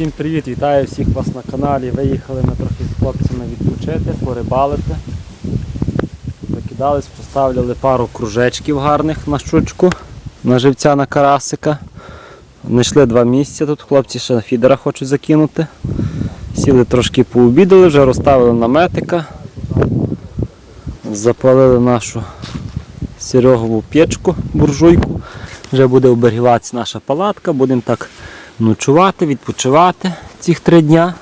Всім привіт! Вітаю всіх вас на каналі. Виїхали ми трохи з хлопцями відпочити, порибалити. Закидались, поставили пару кружечків гарних на щучку, на живця на карасика. Знайшли два місця тут, хлопці ще на фідера хочуть закинути. Сіли трошки пообідали, вже розставили наметика. Запалили нашу Серегову печку, буржуйку. Вже буде оберігатися наша палатка, будемо так ночувати, відпочивати цих три дня.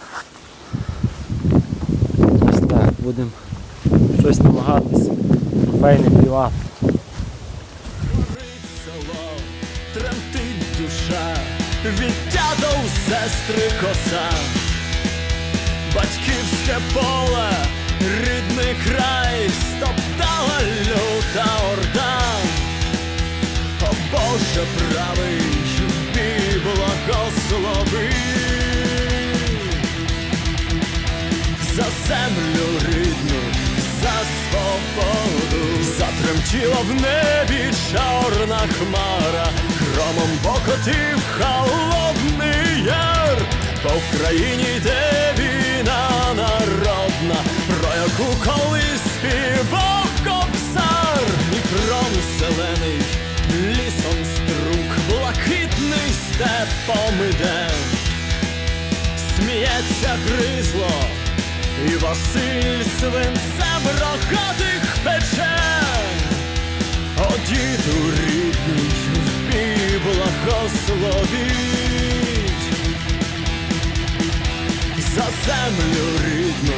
Ось так, будемо щось намагатися трофейне плівати. тремтить душа, відтята сестри коса, батьківське поле, землю рідну, за свободу, затремтіла в небі чорна хмара, громом покотив холодний яр, по Вкраїні йде війна народна, про яку колись співав кобзар, Дніпром зелений, лісом струк, блакитний степом іде. Сміється гризло, і Василь свинцем рогатих пече. О, діду рідний, в бій благословіть. За землю рідну,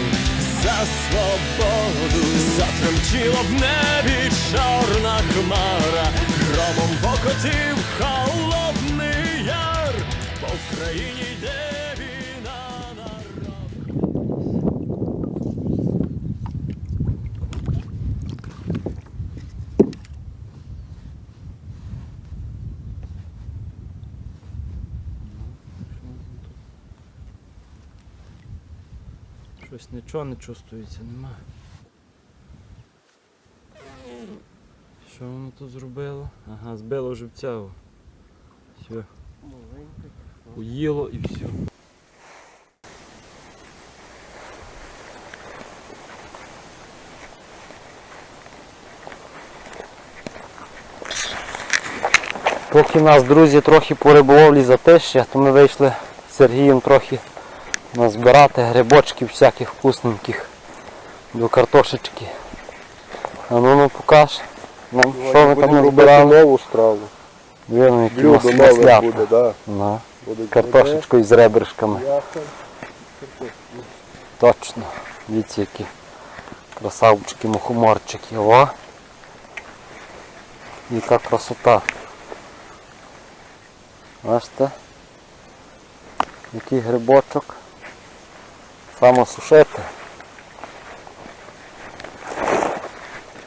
за свободу, затремтіла в небі чорна хмара, громом покотив холодний яр, бо в країні йде війна народ. Щось нічого не чувствується, нема. Що воно тут зробило? Ага, збило живця. о. Все. Уїло і все. Поки нас, друзі, трохи по риболовлі затишя, то ми вийшли з Сергієм трохи назбирати грибочків всяких вкусненьких до картошечки. А ну ну покаж. Нам, що ви там Будемо назбирали? нову страву. Видно, які Блюдо мас- нове буде, да. На. Буде Картошечкою з ребришками. Точно. Дивіться, які красавчики, мухоморчики. О! Яка красота. Бачите? Який грибочок. Само сушити.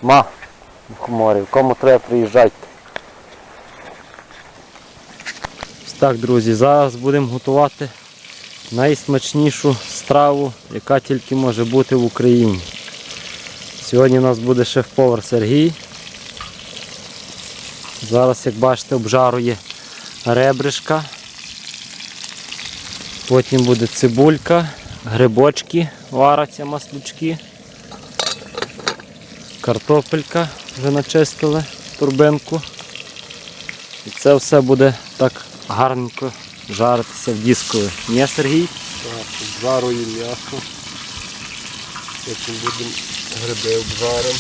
Ма, мухоморів, кому треба приїжджайте. Так, друзі, зараз будемо готувати найсмачнішу страву, яка тільки може бути в Україні. Сьогодні у нас буде шеф-повар Сергій. Зараз, як бачите, обжарує ребришка. Потім буде цибулька, грибочки, вараться маслючки. Картопелька вже начистили турбинку. І це все буде так гарненько жаритися в діскові. Ні, Сергій? Так, обжаруємо м'ясо. Потім будемо гриби обжаримо.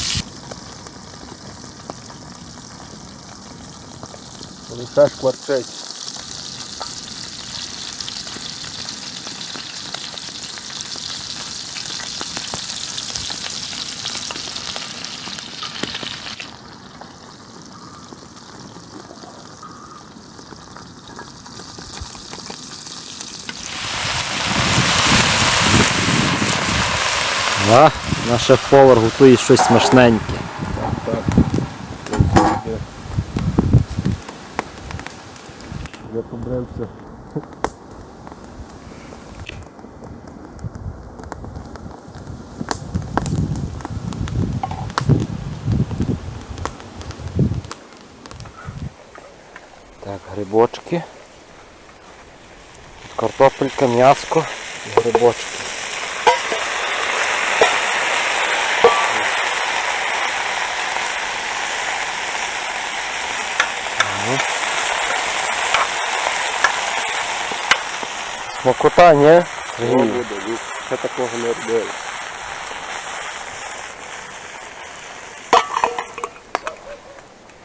Вони все шкварчать. А, наш шеф-повар готує щось смачненьке. Я побрився. Так, грибочки. Картопелька, м'яско і грибочки. Смакота, ні? Ні, буде, ні, ще такого не робили.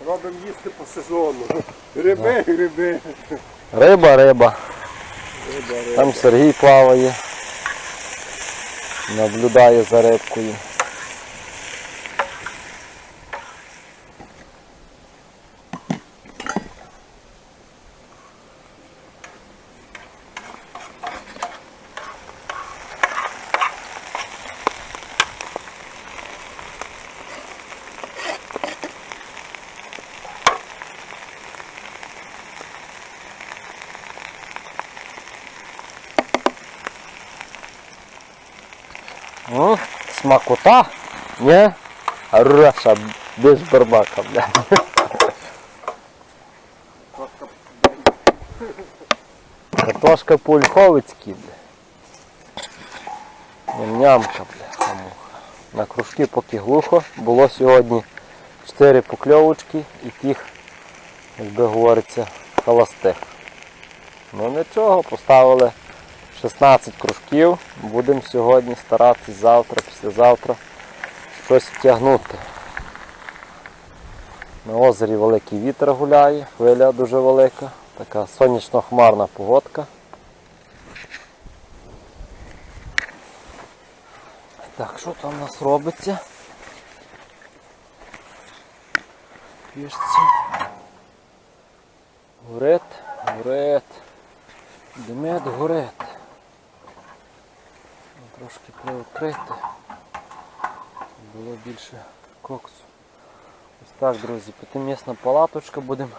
Робимо їсти по сезону. Гриби, гриби. Риба, риба. Риба, риба. Там Сергій плаває. Наблюдає за рибкою. Смакота? Ні? Раша, без барбака, бля. Картошка по-ольховицьки, бля. Ням-нямка, бля. хамуха. На кружки поки глухо. Було сьогодні 4 покльовочки і тих, як би говориться, холостих. Ну нічого, поставили 16 кружків. Будемо сьогодні старатися завтра, післязавтра щось втягнути. На озері великий вітер гуляє, хвиля дуже велика, така сонячно-хмарна погодка. Так, що там у нас робиться? Пішці. Горить, горить. Демет горить. Трошки приоткрити. щоб Було більше коксу. Ось так, друзі, п'ятимісна палаточка будемо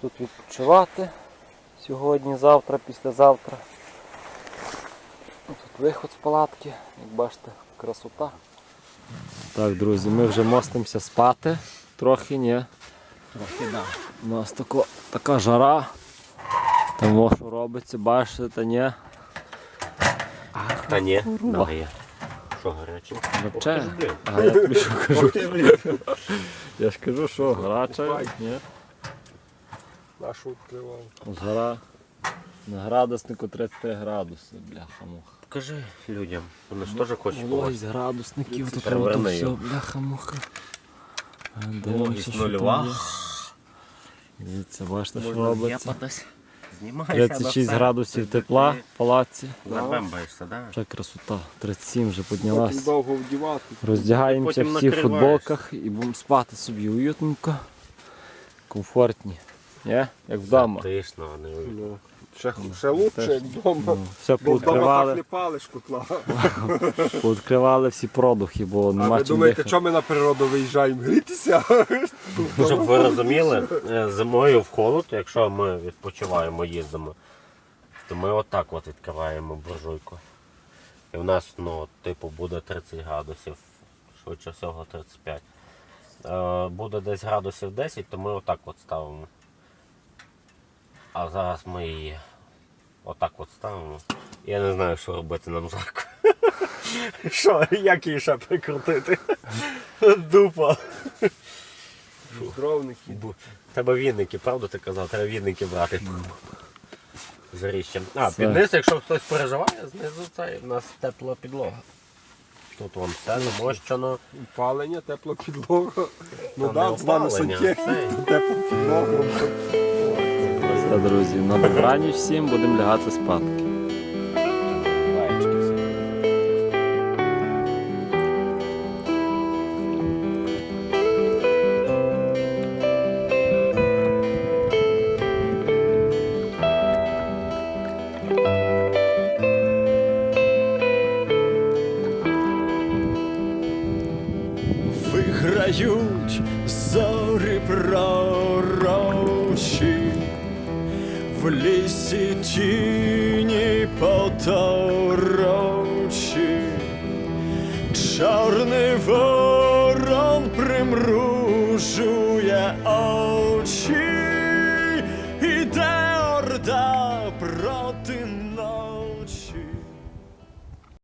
тут відпочивати сьогодні, завтра, післязавтра. Тут виход з палатки, як бачите, красота. Так, друзі, ми вже мостимося спати. Трохи ні. Трохи да. У нас тако, така жара. Там що робиться, бачите, та ні. Та ні, ноги. Що гаряче? Вообще, а я тобі що кажу? Я ж кажу, що гаряча, ні. Нашу відкривав. Згора на градуснику 33 градуси, бляха муха. Покажи людям. Вони ж теж хочуть. Вологість градусників, то Переверни то все, бляха муха. Вологість нульова. Дивіться, бачите, що робиться. Знімайся 36 градусів тепла в палаці. Забембаєшся, да? Вже красота. 37 вже піднялась. довго вдівати. Роздягаємося всі в футболках і будемо спати собі уютненько, комфортні. Є? Як вдома. Тишно, а не Ну, ще, ще лучше, як вдома. Ну, все Бо вдома так пооткривали, не палиш котла. пооткривали всі продухи, бо А нема ви чим думаєте, дихати. що ми на природу виїжджаємо? Грітися? Щоб ви розуміли, е, зимою в холод, якщо ми відпочиваємо, їздимо, то ми отак от відкриваємо буржуйку. І в нас, ну, типу, буде 30 градусів, швидше всього 35. Е, Буде десь градусів 10, то ми отак от ставимо. А зараз ми її отак от ставимо. Я не знаю, що робити нам жарко. Що, як її ще прикрутити? Дупа. Здровники. Треба вінники, правда ти казав? Треба вінники брати. Жаріще. А, Все. під якщо хтось переживає, знизу це в нас тепла підлога. Тут вон все намощено. Палення, тепла підлога. Ну Та так, не з вами опалення, це. тепла підлога. Все, друзі, на добраніч всім будемо лягати спадки. В лісі тіні поторочі, чорний ворон примружує очі.